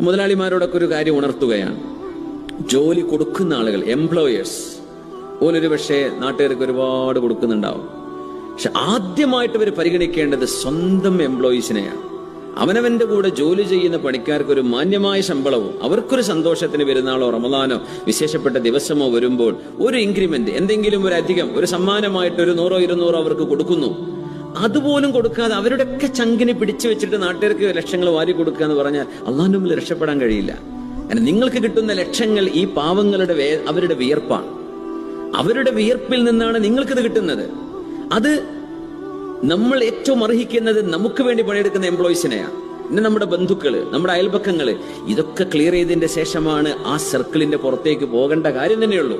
മുതലാളിമാരോടൊക്കെ ഒരു കാര്യം ഉണർത്തുകയാണ്. ജോലി കൊടുക്കുന്ന ആളുകൾ എംപ്ലോയേഴ്സ് പോലൊരു പക്ഷേ നാട്ടുകാർക്ക് ഒരുപാട് കൊടുക്കുന്നുണ്ടാവും. പക്ഷെ ആദ്യമായിട്ട് ഇവർ പരിഗണിക്കേണ്ടത് സ്വന്തം എംപ്ലോയീസിനെയാണ് അവനവന്റെ കൂടെ ജോലി ചെയ്യുന്ന പണിക്കാർക്ക് ഒരു മാന്യമായ ശമ്പളവും അവർക്കൊരു സന്തോഷത്തിന് പെരുന്നാളോ റമദാനോ വിശേഷപ്പെട്ട ദിവസമോ വരുമ്പോൾ ഒരു ഇൻക്രിമെന്റ് എന്തെങ്കിലും ഒരു അധികം ഒരു സമ്മാനമായിട്ട് ഒരു നൂറോ ഇരുന്നൂറോ അവർക്ക് കൊടുക്കുന്നു. അതുപോലും കൊടുക്കാതെ അവരുടെയൊക്കെ ചങ്കിനെ പിടിച്ചു വെച്ചിട്ട് നാട്ടുകാർക്ക് ലക്ഷങ്ങൾ വാരി കൊടുക്കുക എന്ന് പറഞ്ഞാൽ അള്ളാഹിന്റെ മുമ്പിൽ രക്ഷപ്പെടാൻ കഴിയില്ല. നിങ്ങൾക്ക് കിട്ടുന്ന ലക്ഷങ്ങൾ ഈ പാവങ്ങളുടെ അവരുടെ വിയർപ്പാണ്. അവരുടെ വിയർപ്പിൽ നിന്നാണ് നിങ്ങൾക്കിത് കിട്ടുന്നത്. അത് നമ്മൾ ഏറ്റവും അർഹിക്കുന്നത് നമുക്ക് വേണ്ടി പണിയെടുക്കുന്ന എംപ്ലോയീസിനെയാണ്. പിന്നെ നമ്മുടെ ബന്ധുക്കൾ നമ്മുടെ അയൽപക്കങ്ങൾ. ഇതൊക്കെ ക്ലിയർ ചെയ്തതിന്റെ ശേഷമാണ് ആ സർക്കിളിന്റെ പുറത്തേക്ക് പോകേണ്ട കാര്യം തന്നെയുള്ളൂ.